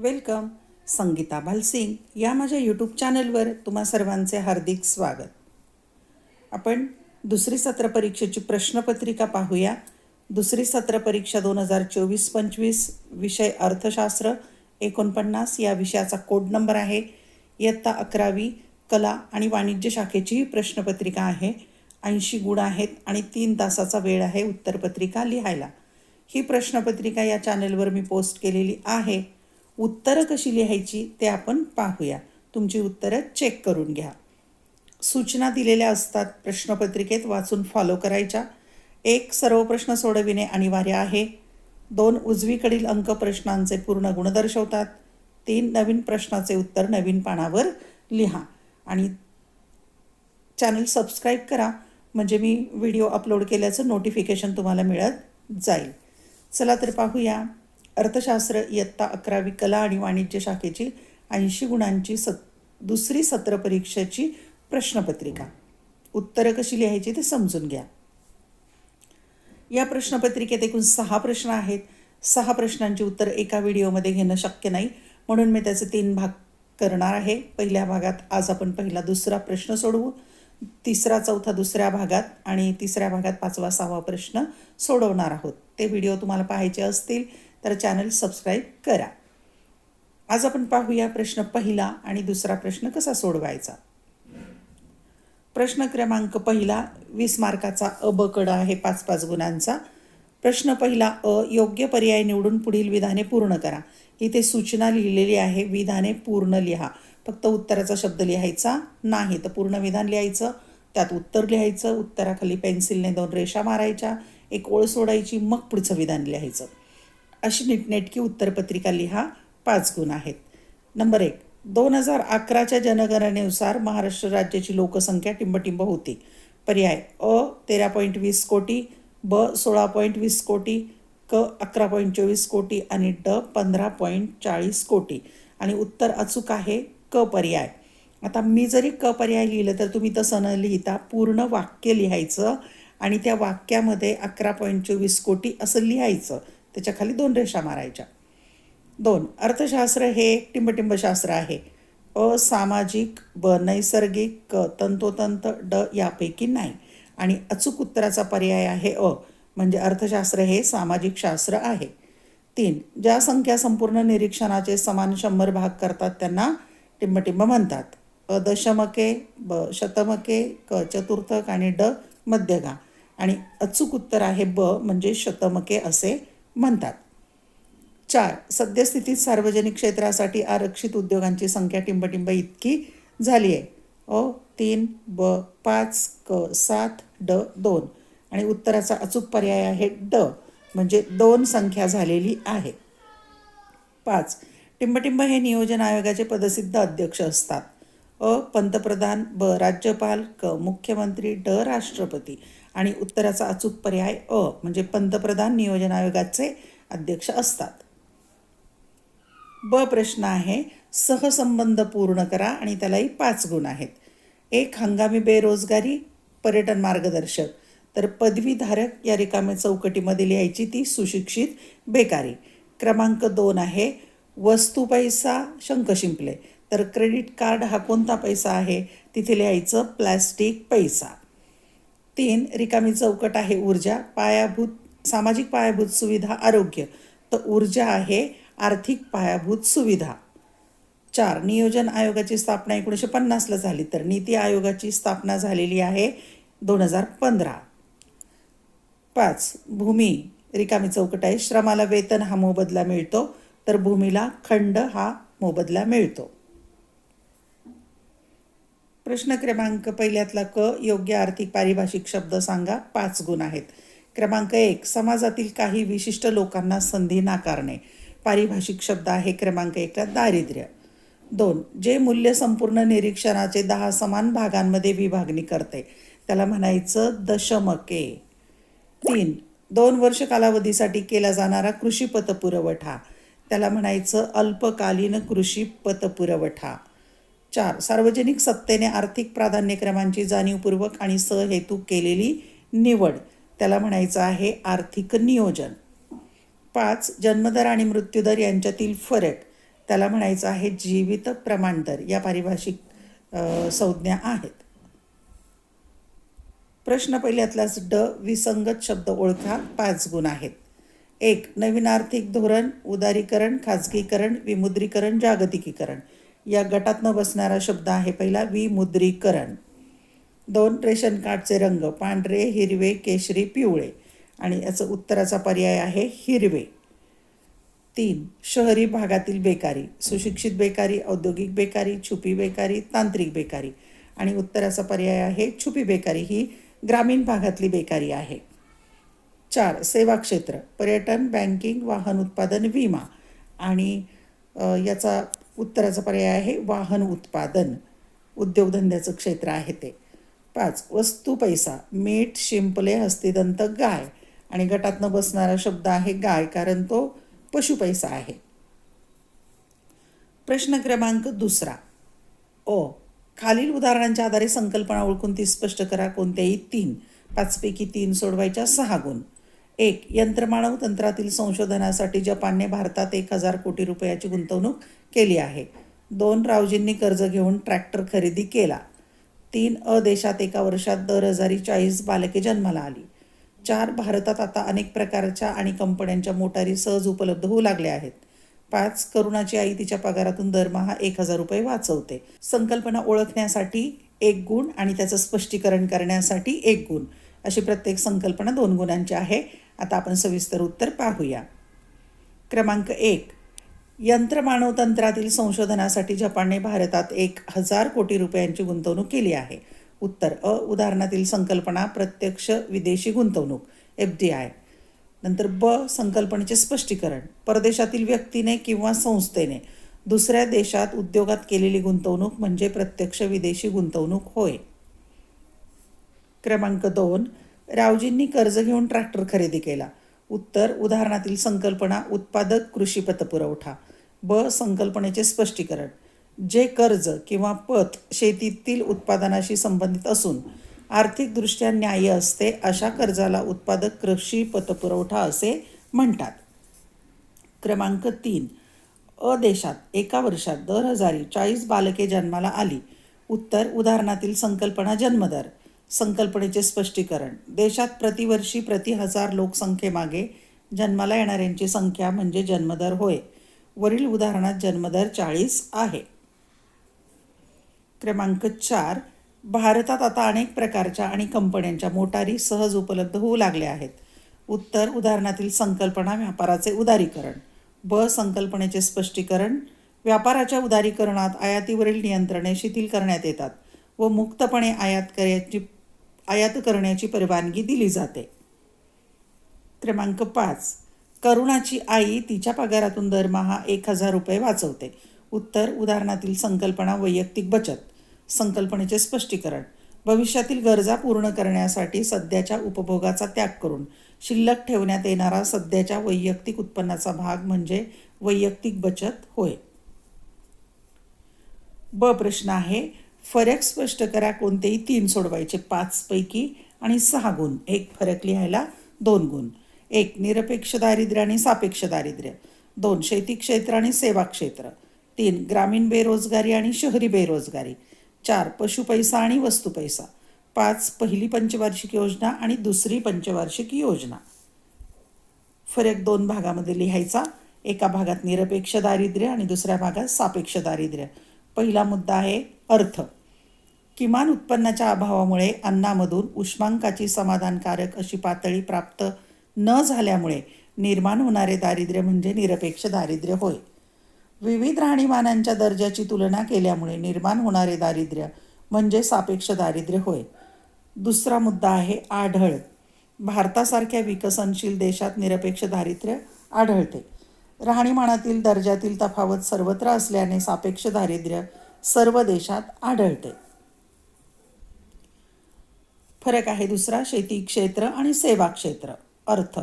Welcome. Sangeeta Bhalsingh या माझ्या YouTube चॅनलवर तुम्हा सर्वांचे हार्दिक स्वागत. आपण दुसरी सत्र परीक्षेची प्रश्नपत्रिका पाहूया. दुसरी सत्र परीक्षा दोन हजार चोवीस पंचवीस विषय अर्थशास्त्र एकोणपन्नास या विषयाचा कोड नंबर आहे. इयत्ता अकरावी कला आणि वाणिज्य शाखेची ही प्रश्नपत्रिका आहे. ऐंशी गुण आहेत आणि तीन तासाचा वेळ आहे उत्तरपत्रिका लिहायला. ही प्रश्नपत्रिका या चॅनलवर मी पोस्ट केलेली आहे. उत्तरं कशी लिहायची ते आपण पाहूया. तुमची उत्तरं चेक करून घ्या. सूचना दिलेल्या असतात. प्रश्नपत्रिकेत वाचून फॉलो करायच्या. एक सर्व प्रश्न सोडविणे अनिवार्य आहे. दोन उजवीकडील अंक प्रश्नांचे पूर्ण गुण दर्शवतात. तीन नवीन प्रश्नाचे उत्तर नवीन पानावर लिहा. आणि चॅनल सबस्क्राईब करा. म्हणजे मी व्हिडिओ अपलोड केल्याचं नोटिफिकेशन तुम्हाला मिळत जाईल. चला तर पाहूया. अर्थशास्त्र इयत्ता अकरावी कला आणि वाणिज्य शाखेची ऐंशी गुणांची सत दुसरी सत्र परीक्षेची प्रश्नपत्रिका. उत्तरं कशी लिहायची ते समजून घ्या. या प्रश्नपत्रिकेत एकूण सहा प्रश्न आहेत. सहा प्रश्नांची उत्तर एका व्हिडिओमध्ये घेणं शक्य नाही. म्हणून मी त्याचे तीन भाग करणार आहे. पहिल्या भागात आज आपण पहिला दुसरा प्रश्न सोडवू. तिसरा चौथा दुसऱ्या भागात आणि तिसऱ्या भागात पाचवा सहावा प्रश्न सोडवणार आहोत. ते व्हिडिओ तुम्हाला पाहायचे असतील. तर चॅनल सबस्क्राईब करा. आज आपण पाहूया प्रश्न पहिला आणि दुसरा प्रश्न कसा सोडवायचा? प्रश्न क्रमांक पहिला वीस मार्काचा अ ब कडा आहे पाच पाच गुणांचा. प्रश्न पहिला अ योग्य पर्याय निवडून पुढील विधाने पूर्ण करा. इथे सूचना लिहिलेली आहे विधाने पूर्ण लिहा. फक्त उत्तराचा शब्द लिहायचा नाही तर पूर्ण विधान लिहायचं त्यात उत्तर लिहायचं उत्तराखाली पेन्सिलने दोन रेषा मारायच्या एक ओळ सोडायची मग पुढचं विधान लिहायचं. अशी नीटनेटकी उत्तरपत्रिका लिहा. पाच गुण आहेत. नंबर एक दोन हजार अकराच्या जनगणनेनुसार महाराष्ट्र राज्याची लोकसंख्या टिंबटिंब होती. पर्याय अ तेरा पॉईंट वीस कोटी ब सोळा पॉईंट वीस कोटी क अकरा पॉईंट चोवीस कोटी आणि ड पंधरा पॉईंट चाळीस कोटी. आणि उत्तर अचूक आहे क पर्याय. आता मी जरी क पर्याय लिहिलं तर तुम्ही तसं न लिहिता पूर्ण वाक्य लिहायचं आणि त्या वाक्यामध्ये अकरा पॉईंट चोवीस कोटी असं लिहायचं. त्याच्याखाली दोन रेषा मारायच्या. दोन अर्थशास्त्र हे एक टिंबटिंबशास्त्र आहे. अ सामाजिक ब नैसर्गिक क तंतोतंत ड यापैकी नाही. आणि अचूक उत्तराचा पर्याय आहे अ म्हणजे अर्थशास्त्र हे सामाजिक शास्त्र आहे. तीन ज्या संख्या संपूर्ण निरीक्षणाचे समान शंभर भाग करतात त्यांना टिंबटिंब म्हणतात. अ दशमके ब शतमके क चतुर्थक आणि ड मध्यगा. आणि अचूक उत्तर आहे ब म्हणजे शतमके असे म्हणतात. चार सद्यस्थितीत सार्वजनिक क्षेत्रासाठी आरक्षित उद्योगांची संख्या टिंबटिंब इतकी झाली आहे. अ तीन ब पाच क सात ड दोन. आणि उत्तराचा अचूक पर्याय आहे ड म्हणजे दोन संख्या झालेली आहे. पाच टिंबटिंब हे नियोजन आयोगाचे पदसिद्ध अध्यक्ष असतात. अ पंतप्रधान ब राज्यपाल क मुख्यमंत्री ड राष्ट्रपती. आणि उत्तराचा अचूक पर्याय अ म्हणजे पंतप्रधान नियोजन आयोगाचे अध्यक्ष असतात. ब प्रश्न आहे सहसंबंध पूर्ण करा आणि त्यालाही पाच गुण आहेत. एक हंगामी बेरोजगारी पर्यटन मार्गदर्शक. तर पदवीधारक या रिकाम्या चौकटीमध्ये लिहायची ती सुशिक्षित बेकारी. क्रमांक दोन आहे वस्तू पैसा शंख शिंपले. तर क्रेडिट कार्ड हा कोणता पैसा आहे? तिथे लिहायचं प्लॅस्टिक पैसा. तीन रिकामी चौकट आहे ऊर्जा पायाभूत सामाजिक पायाभूत सुविधा आरोग्य. तर ऊर्जा आहे आर्थिक पायाभूत सुविधा. चार नियोजन आयोगाची स्थापना एकोणीसशे पन्नासला झाली तर नीती आयोगाची स्थापना झालेली आहे दोन हजार पंधरा. पाच भूमी रिकामी चौकट आहे श्रमाला वेतन हा मोबदला मिळतो तर भूमीला खंड हा मोबदला मिळतो. प्रश्न क्रमांक पहिल्यातला क योग्य आर्थिक पारिभाषिक शब्द सांगा पाच गुण आहेत. क्रमांक एक समाजातील काही विशिष्ट लोकांना संधी नाकारणे. पारिभाषिक शब्द आहे क्रमांक एकला दारिद्र्य. दोन जे मूल्य संपूर्ण निरीक्षणाचे दहा समान भागांमध्ये विभागणी करते. त्याला म्हणायचं दशमके. तीन दोन वर्ष कालावधीसाठी केला जाणारा कृषी पतपुरवठा. त्याला म्हणायचं अल्पकालीन कृषी पतपुरवठा. चार सार्वजनिक सत्तेने आर्थिक प्राधान्यक्रमांची जाणीवपूर्वक आणि सहेतू केलेली निवड त्याला म्हणायचं आहे आर्थिक नियोजन. पाच जन्मदर आणि मृत्यूदर यांच्यातील फरक त्याला म्हणायचं आहे जीवित प्रमाणदर या पारिभाषिक संज्ञा आहेत. प्रश्न पहिल्यातलाच ड विसंगत शब्द ओळखा पाच गुण आहेत. एक नवीन आर्थिक धोरण उदारीकरण खाजगीकरण विमुद्रीकरण जागतिकीकरण. या गटातनं बसणारा शब्द आहे पहिला विमुद्रीकरण. दोन रेशन कार्डचे रंग पांढरे हिरवे केशरी पिवळे. आणि याचं उत्तराचा पर्याय आहे हिरवे. तीन शहरी भागातील बेकारी सुशिक्षित बेकारी औद्योगिक बेकारी छुपी बेकारी तांत्रिक बेकारी. आणि उत्तराचा पर्याय आहे छुपी बेकारी ही ग्रामीण भागातली बेकारी आहे. चार सेवा क्षेत्र पर्यटन बँकिंग वाहन उत्पादन विमा. आणि याचा उत्तराचा पर्याय आहे वाहन उत्पादन. उद्योगधंद्याचं क्षेत्र आहे ते. पाच वस्तू पैसा. मीठ शिंपले हस्तिदंत गाय. आणि गटातनं बसणारा शब्द आहे गाय कारण तो पशु पैसा आहे. प्रश्न क्रमांक दुसरा. ओ खालील उदाहरणांच्या आधारे संकल्पना ओळखून ती स्पष्ट करा. कोणत्याही तीन. पाचपैकी तीन सोडवायच्या सहा गुण. एक यंत्रमानव तंत्रातील संशोधनासाठी जपानने भारतात एक हजार कोटी रुपयाची गुंतवणूक केली आहे. दोन रावजींनी कर्ज घेऊन ट्रॅक्टर खरेदी केला. तीन अ देशात एका वर्षात दर हजारी चाळीस बालके जन्माला आली. चार भारतात आता अनेक प्रकारच्या आणि कंपन्यांच्या मोटारी सहज उपलब्ध होऊ लागल्या आहेत. पाच करुणाची आई तिच्या पगारातून दरमहा एक हजार रुपये वाचवते. संकल्पना ओळखण्यासाठी एक गुण आणि त्याचं स्पष्टीकरण करण्यासाठी एक गुण. अशी प्रत्येक संकल्पना दोन गुणांची आहे. आता आपण सविस्तर उत्तर पाहूया. क्रमांक एक. यंत्रमानव तंत्रातील संशोधनासाठी जपानने भारतात एक हजार कोटी रुपयांची गुंतवणूक केली आहे. उत्तर अ. उदाहरणातील संकल्पना प्रत्यक्ष विदेशी गुंतवणूक एफ डी आय. नंतर ब. संकल्पनेचे स्पष्टीकरण. परदेशातील व्यक्तीने किंवा संस्थेने दुसऱ्या देशात उद्योगात केलेली गुंतवणूक म्हणजे प्रत्यक्ष विदेशी गुंतवणूक होय. क्रमांक दोन रावजींनी कर्ज घेऊन ट्रॅक्टर खरेदी केला. उत्तर उदाहरणातील संकल्पना उत्पादक कृषी पतपुरवठा. ब संकल्पनेचे स्पष्टीकरण. जे कर्ज किंवा पत शेतीतील उत्पादनाशी संबंधित असून आर्थिकदृष्ट्या न्याय्य असते अशा कर्जाला उत्पादक कृषी पतपुरवठा असे म्हणतात. क्रमांक तीन. अ देशात एका वर्षात दर हजारी चाळीस बालके जन्माला आली. उत्तर उदाहरणातील संकल्पना जन्मदर. संकल्पनेचे स्पष्टीकरण. देशात प्रतिवर्षी प्रति हजार लोकसंख्येमागे जन्माला येणाऱ्यांची संख्या म्हणजे जन्मदर होय. वरील उदाहरणात जन्मदर चाळीस आहे. क्रमांक चार. भारतात आता अनेक प्रकारच्या आणि कंपन्यांच्या मोटारी सहज उपलब्ध होऊ लागल्या आहेत. उत्तर उदाहरणातील संकल्पना व्यापाराचे उदारीकरण. ब. संकल्पनेचे स्पष्टीकरण. व्यापाराच्या उदारीकरणात आयातीवरील नियंत्रणे शिथिल करण्यात येतात व मुक्तपणे आयात करायची आयात करण्याची परवानगी दिली जाते. क्रमांक पाच. करुणाची आई तिच्या पगारातून दरमहा एक हजार रुपये वाचवते. उत्तर उदाहरणातील संकल्पना वैयक्तिक बचत. संकल्पनेचे स्पष्टीकरण. भविष्यातील गरजा पूर्ण करण्यासाठी सध्याच्या उपभोगाचा त्याग करून शिल्लक ठेवण्यात येणारा सध्याच्या वैयक्तिक उत्पन्नाचा भाग म्हणजे वैयक्तिक बचत होय. ब प्रश्न आहे फरक स्पष्ट करा कोणतेही तीन सोडवायचे पाचपैकी आणि सहा गुण. एक फरक लिहायला दोन गुण. एक निरपेक्ष दारिद्र्य आणि सापेक्ष दारिद्र्य. दोन शेती क्षेत्र आणि सेवा क्षेत्र. तीन ग्रामीण बेरोजगारी आणि शहरी बेरोजगारी. चार पशुपैसा आणि वस्तुपैसा पाच पहिली पंचवार्षिक योजना आणि दुसरी पंचवार्षिक योजना. फरक दोन भागामध्ये लिहायचा. एका भागात निरपेक्ष दारिद्र्य आणि दुसऱ्या भागात सापेक्ष दारिद्र्य. पहिला मुद्दा आहे अर्थ. किमान उत्पन्नाच्या अभावामुळे अन्नामधून उष्मांकाची समाधानकारक अशी पातळी प्राप्त न झाल्यामुळे निर्माण होणारे दारिद्र्य म्हणजे निरपेक्ष दारिद्र्य होय. विविध राहणीमानांच्या दर्जाची तुलना केल्यामुळे निर्माण होणारे दारिद्र्य म्हणजे सापेक्ष दारिद्र्य होय. दुसरा मुद्दा आहे आढळ. भारतासारख्या विकसनशील देशात निरपेक्ष दारिद्र्य आढळते. राहणीमानातील दर्जातील तफावत सर्वत्र असल्याने सापेक्ष दारिद्र्य सर्व देशात आढळते. फरक आहे दुसरा शेती क्षेत्र आणि सेवा क्षेत्र. अर्थ.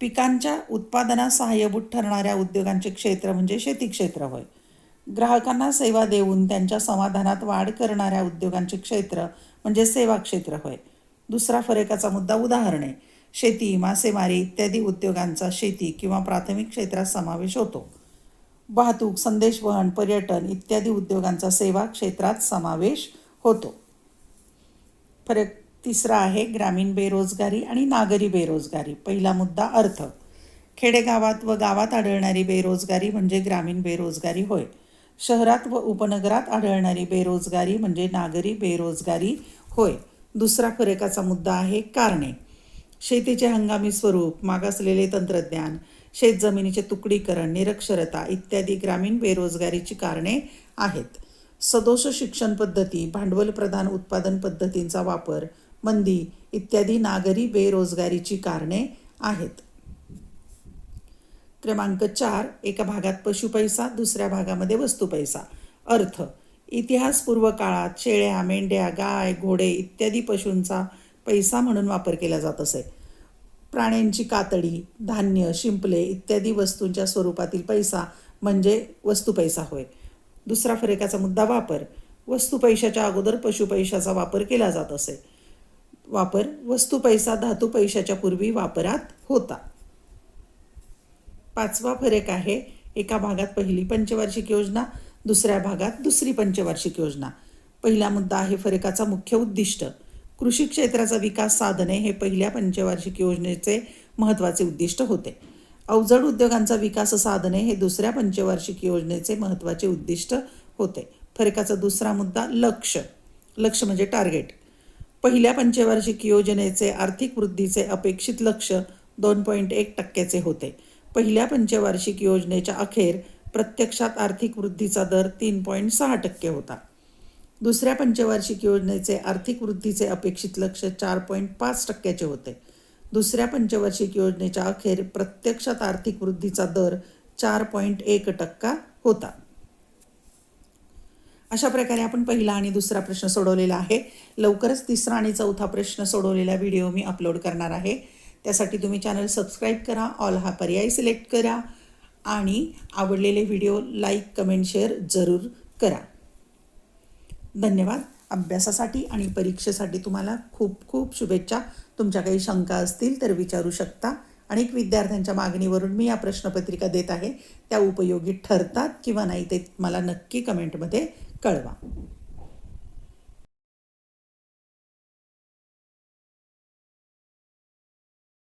पिकांच्या उत्पादनास सहाय्यभूत ठरणाऱ्या उद्योगांचे क्षेत्र म्हणजे शेती क्षेत्र होय. ग्राहकांना सेवा देऊन त्यांच्या समाधानात वाढ करणाऱ्या उद्योगांचे क्षेत्र म्हणजे सेवा क्षेत्र होय. दुसरा फरकाचा मुद्दा उदाहरणे शेती मासेमारी इत्यादी उद्योगांचा शेती किंवा प्राथमिक क्षेत्रात समावेश होतो. वाहतूक संदेशवहन पर्यटन इत्यादी उद्योगांचा सेवा क्षेत्रात समावेश होतो. फरक तिसरा आहे ग्रामीण बेरोजगारी आणि नागरी बेरोजगारी. पहिला मुद्दा अर्थ. खेडेगावात व गावात आढळणारी बेरोजगारी म्हणजे ग्रामीण बेरोजगारी होय. शहरात व उपनगरात आढळणारी बेरोजगारी म्हणजे नागरी बेरोजगारी होय. दुसरा फरकाचा मुद्दा आहे कारणे. शेतीचे हंगामी स्वरूप मागासलेले तंत्रज्ञान शेतजमिनीचे तुकडीकरण निरक्षरता इत्यादी ग्रामीण बेरोजगारीची कारणे आहेत. सदोष शिक्षण पद्धती भांडवलप्रधान उत्पादन पद्धतींचा वापर मंदी इत्यादी नागरी बेरोजगारीची कारणे आहेत. क्रमांक चार एका भागात पशुपैसा दुसऱ्या भागामध्ये वस्तुपैसा अर्थ इतिहासपूर्व काळात शेळ्या मेंढ्या गाय घोडे इत्यादी पशूंचा पैसा म्हणून वापर केला जात असे. प्राण्यांची कातडी धान्य शिंपले इत्यादी वस्तूंच्या स्वरूपातील पैसा म्हणजे वस्तुपैसा होय. दुसरा फरकाचा मुद्दा वापर. वस्तू पैशाच्या अगोदर पशुपैशाचा वापर केला जात असे. वापर वस्तू पैसा धातू पैशाच्या पूर्वी वापरात होता. पाचवा फरक आहे एका भागात पहिली पंचवार्षिक योजना दुसऱ्या भागात दुसरी पंचवार्षिक योजना. पहिला मुद्दा आहे फरकाचा मुख्य उद्दिष्ट. कृषी क्षेत्राचा विकास साधने हे पहिल्या पंचवार्षिक योजनेचे महत्त्वाचे उद्दिष्ट होते. अवजड उद्योगांचा विकास साधणे हे दुसऱ्या पंचवार्षिक योजनेचे महत्त्वाचे उद्दिष्ट होते. फरकाचा दुसरा मुद्दा लक्ष. लक्ष म्हणजे टार्गेट. पहिल्या पंचवार्षिक योजनेचे आर्थिक वृद्धीचे अपेक्षित लक्ष दोन पॉईंट एक टक्क्याचे होते. पहिल्या पंचवार्षिक योजनेच्या अखेर प्रत्यक्षात आर्थिक वृद्धीचा दर तीन पॉईंट सहा टक्के होता. दुसऱ्या पंचवार्षिक योजनेचे आर्थिक वृद्धीचे अपेक्षित लक्ष चार पॉईंट पाच टक्क्याचे होते. दुसऱ्या पंचवार्षिक योजनेच्या अखेर प्रत्यक्षात आर्थिक वृद्धीचा दर चार पॉईंट एक टक्का होता. अशा प्रकारे आपण पहिला आणि दुसरा प्रश्न सोडवलेला आहे. लवकरच तिसरा आणि चौथा प्रश्न सोडवलेला व्हिडिओ मी अपलोड करणार आहे. त्यासाठी तुम्ही चॅनल सबस्क्राईब करा ऑल हा पर्याय सिलेक्ट करा आणि आवडलेले व्हिडिओ लाईक कमेंट शेअर जरूर करा. धन्यवाद. अभ्यासासाठी आणि परीक्षेसाठी तुम्हाला खूप खूप शुभेच्छा. तुमच्या काही शंका असतील तर विचारू शकता. अनेक विद्यार्थ्यांच्या मागणीवरून मी या प्रश्नपत्रिका देत आहे. त्या उपयोगी ठरतात किंवा नाही ते मला नक्की कमेंटमध्ये कळवा.